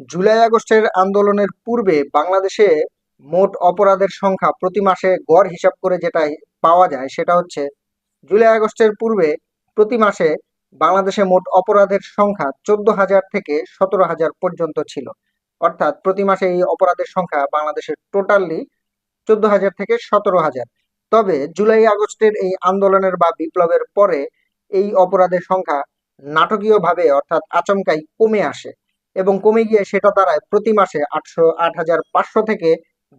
জুলাই আগস্টের আন্দোলনের পূর্বে বাংলাদেশে মোট অপরাধের সংখ্যা প্রতি মাসে গড় হিসাব করে যেটা পাওয়া যায় সেটা হচ্ছে জুলাই আগস্টের পূর্বে প্রতি মাসে বাংলাদেশে মোট অপরাধের সংখ্যা চোদ্দ হাজার থেকে সতেরো হাজার পর্যন্ত ছিল। অর্থাৎ প্রতি মাসে এই অপরাধের সংখ্যা বাংলাদেশের টোটালি চোদ্দ হাজার থেকে সতেরো হাজার। তবে জুলাই আগস্টের এই আন্দোলনের বা বিপ্লবের পরে এই অপরাধের সংখ্যা নাটকীয়ভাবে অর্থাৎ আচমকাই কমে আসে। এবং কমে গিয়ে সেটা দাঁড়ায় প্রতি মাসে আটশো, আট হাজার পাঁচশো থেকে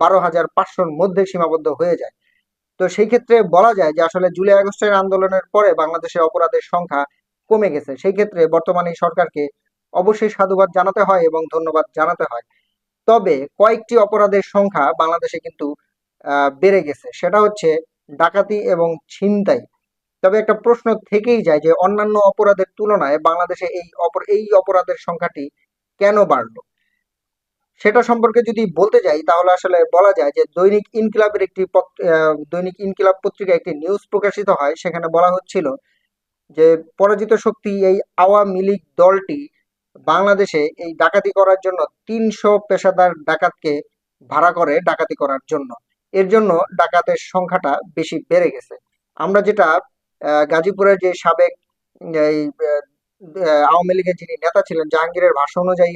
বারো হাজার পাঁচশোর মধ্যে সীমাবদ্ধ হয়ে যায়। তো সেই ক্ষেত্রে বলা যায় যে আসলে জুলাই, আগস্টের আন্দোলনের পরে বাংলাদেশে অপরাধের সংখ্যা কমে গেছে। সেই ক্ষেত্রে বর্তমানে সরকারকে অবশ্যই সাধুবাদ জানাতে হয় এবং ধন্যবাদ জানাতে হয়। তবে কয়েকটি অপরাধের সংখ্যা বাংলাদেশে কিন্তু বেড়ে গেছে। সেটা হচ্ছে ডাকাতি এবং ছিনতাই। তবে একটা প্রশ্ন থেকেই যায় যে অন্যান্য অপরাধের তুলনায় বাংলাদেশে এই এই অপরাধের সংখ্যাটি কেন বাড়লো? সেটা সম্পর্কে যদি বলতে যাই, তাহলে আসলে বলা যায় যে দৈনিক ইনকিলাবের একটি দৈনিক ইনকিলাব পত্রিকায় একটি নিউজ প্রকাশিত হয়। সেখানে বলা হচ্ছিল যে পরাজিত শক্তি এই আওয়ামী লীগ দলটি বাংলাদেশে এই ডাকাতি করার জন্য তিনশো পেশাদার ডাকাতকে ভাড়া করে ডাকাতি করার জন্য। এর জন্য ডাকাতের সংখ্যাটা বেশি বেড়ে গেছে। আমরা যেটা গাজীপুরের যে সাবেক, এই আওয়ামী লীগের যিনি নেতা ছিলেন জাহাঙ্গীরের ভাষ্য অনুযায়ী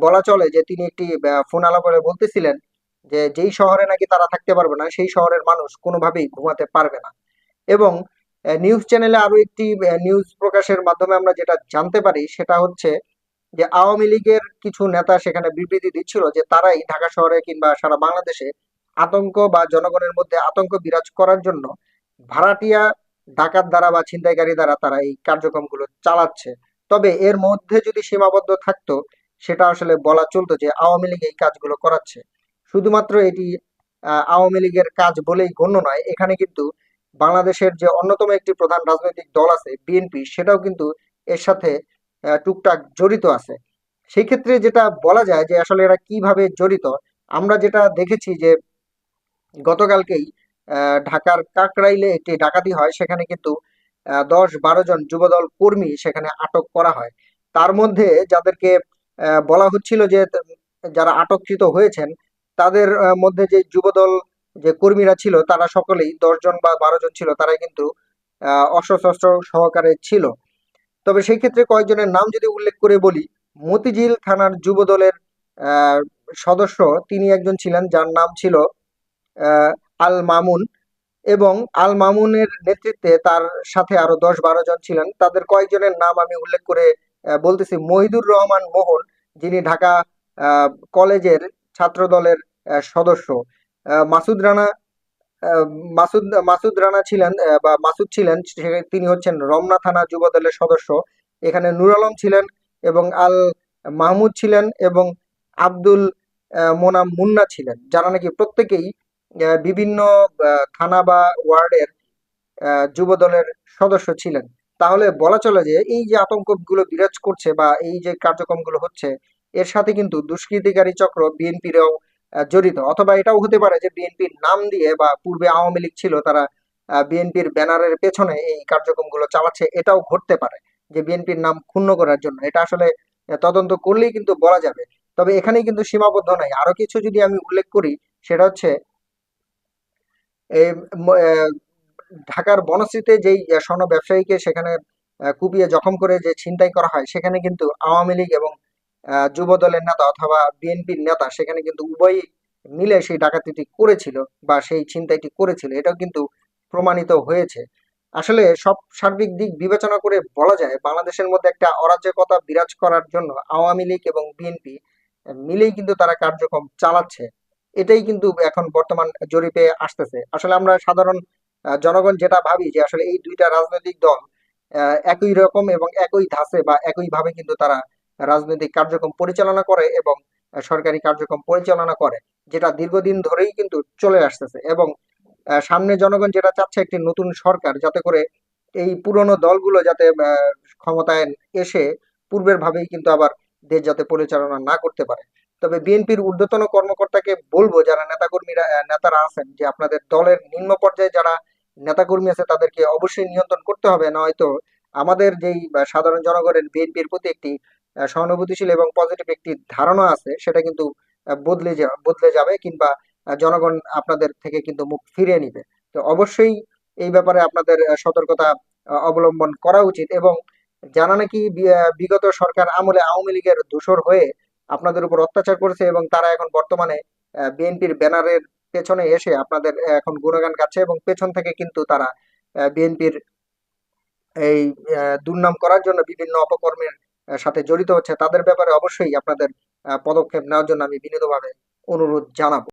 বলা চলে যে তিনি একটি ফোন আলাপে বলতেছিলেন যে যেই শহরে নাকি তারা থাকতে পারবে না, সেই শহরের মানুষ কোনোভাবেই ঘুমাতে পারবে না। এবং নিউজ চ্যানেলে আরও একটি নিউজ প্রকাশের মাধ্যমে আমরা যেটা জানতে পারি সেটা হচ্ছে যে আওয়ামী লীগের কিছু নেতা সেখানে বিবৃতি দিচ্ছিল যে তারাই ঢাকা শহরে কিংবা সারা বাংলাদেশে আতঙ্ক বা জনগণের মধ্যে আতঙ্ক বিরাজ করার জন্য ভাড়াটিয়া ডাকাত দ্বারা বা ছিনতাইকারী দ্বারা তারা এই কার্যক্রমগুলো চালাচ্ছে। তবে এর মধ্যে যদি সীমাবদ্ধ থাকতো, সেটা আসলে বলা চলতো যে আওয়ামী লীগ এই কাজগুলো করাচ্ছে। শুধুমাত্র এটি আওয়ামী লীগের কাজ বলেই গণ্য নয়, এখানে কিন্তু বাংলাদেশের যে অন্যতম একটি প্রধান রাজনৈতিক দল আছে বিএনপি সেটাও কিন্তু এর সাথে টুকটাক জড়িত আছে। সেই ক্ষেত্রে যেটা বলা যায় যে আসলে এরা কীভাবে জড়িত, আমরা যেটা দেখেছি যে গতকালকেই ঢাকার কাকরাইলে একটি ডাকাতি হয়। সেখানে কিন্তু দশ বারো জন যুবদল কর্মী সেখানে আটক করা হয়। তার মধ্যে যাদেরকে বলা হচ্ছিল যে যারা আটককৃত হয়েছেন, তাদের মধ্যে যে যুবদল যে কর্মীরা ছিল, তারা সকলেই দশ জন বা বারো জন ছিল, তারাই কিন্তু অস্ত্রশস্ত্র সহকারে ছিল। তবে সেই ক্ষেত্রে কয়েকজনের নাম যদি উল্লেখ করে বলি, মতিঝিল থানার যুবদলের সদস্য তিনি একজন ছিলেন, যার নাম ছিল আল মামুন এবং আল মামুনের নেতৃত্বে তার সাথে আরও দশ বারো জন ছিলেন। তাদের কয়েকজনের নাম আমি উল্লেখ করে বলতেছি। মহিদুর রহমান মোহন, যিনি ঢাকা কলেজের ছাত্র দলের সদস্য। মাসুদ রানা মাসুদ মাসুদ রানা ছিলেন বা মাসুদ ছিলেন তিনি হচ্ছেন রমনা থানা যুব দলের সদস্য। এখানে নুর আলম ছিলেন এবং আল মাহমুদ ছিলেন এবং আব্দুল মোনাম মুন্না ছিলেন, যারা নাকি প্রত্যেকেই বিভিন্ন থানা বা ওয়ার্ডের যুব দলের সদস্য ছিলেন। তাহলে বলা চলে যে, এই যে আতঙ্কগুলো বিরাজ করছে বা এই যে কার্যক্রমগুলো হচ্ছে, এর সাথে কিন্তু দুষ্কৃতিকারী চক্র বিএনপিরও জড়িত। অথবা এটাও হতে পারে যে, বিএনপির নাম দিয়ে বা পূর্বে আওয়ামী লীগ ছিল, তারা বিএনপির ব্যানারের পেছনে এই কার্যক্রমগুলো চালাচ্ছে, এটাও ঘটতে পারে যে, বিএনপির নাম ক্ষুণ্ণ করার জন্য। এটা আসলে তদন্ত করলেই কিন্তু বলা যাবে। তবে এখানেই কিন্তু সীমাবদ্ধ নাই। আরও কিছু যদি আমি উল্লেখ করি, সেটা হচ্ছে ঢাকার বনশ্রীতে যেই স্বর্ণ ব্যবসায়ীকে সেখানে কুপিয়ে জখম করে যে ছিনতাই করা হয়, সেখানে কিন্তু আওয়ামী লীগ এবং যুব দলের নেতা অথবা বিএনপির নেতা সেখানে কিন্তু উভয়ই মিলে সেই ডাকাতিটি করেছিল বা সেই ছিনতাইটি করেছিল। এটাও কিন্তু প্রমাণিত হয়েছে। আসলে সব সার্বিক দিক বিবেচনা করে বলা যায়, বাংলাদেশের মধ্যে একটা অরাজকতা বিরাজ করার জন্য আওয়ামী লীগ এবং বিএনপি মিলেই কিন্তু তারা কার্যক্রম চালাচ্ছে। এটাই কিন্তু এখন বর্তমান জরিপে আসতেছে। আসলে আমরা সাধারণ জনগণ যেটা ভাবি যে আসলে এই দুইটা রাজনৈতিক দল একই রকম এবং একই ধাঁচে বা একই ভাবে কিন্তু তারা রাজনৈতিক কার্যক্রম পরিচালনা করে এবং সরকারি কার্যক্রম পরিচালনা করে, যেটা দীর্ঘদিন ধরেই কিন্তু চলে আসতেছে এবং সামনে জনগণ যেটা চাচ্ছে একটি নতুন সরকার যাতে করে এই পুরনো দলগুলো যাতে ক্ষমতায় এসে পূর্বের ভাবেই কিন্তু আবার দেশ যাতে পরিচালনা না করতে পারে। তবে বিএনপির ঊর্ধ্বতন কর্মকর্তাকে বলব, যারা নেতাকর্মীরা নেতারা আছেন, যে আপনাদের দলের নিম্ন পর্যায়ে যারা নেতাকর্মী আছে, তাদেরকে অবশ্যই নিয়ন্ত্রণ করতে হবে। নয়তো আমাদের যেই সাধারণ জনগণের বিএনপির প্রতি একটি সহানুভূতিশীল এবং পজিটিভ একটি ধারণা আছে, সেটা কিন্তু বদলে বদলে যাবে কিংবা জনগণ আপনাদের থেকে কিন্তু মুখ ফিরিয়ে নিবে। তো অবশ্যই এই ব্যাপারে আপনাদের সতর্কতা অবলম্বন করা উচিত এবং যারা নাকি বিগত সরকার আমলে আওয়ামী লীগের দোসর হয়ে আপনাদের উপর অত্যাচার করেছে এবং তারা এখন বর্তমানে বিএনপির ব্যানারের পেছনে এসে আপনাদের এখন গুণগান গাচ্ছে এবং পেছন থেকে কিন্তু তারা বিএনপির এই দুর্নাম করার জন্য বিভিন্ন অপকর্মের সাথে জড়িত হচ্ছে। তাদের ব্যাপারে অবশ্যই আপনাদের পদক্ষেপ নেওয়ার জন্য আমি বিনীতভাবে অনুরোধ জানাব।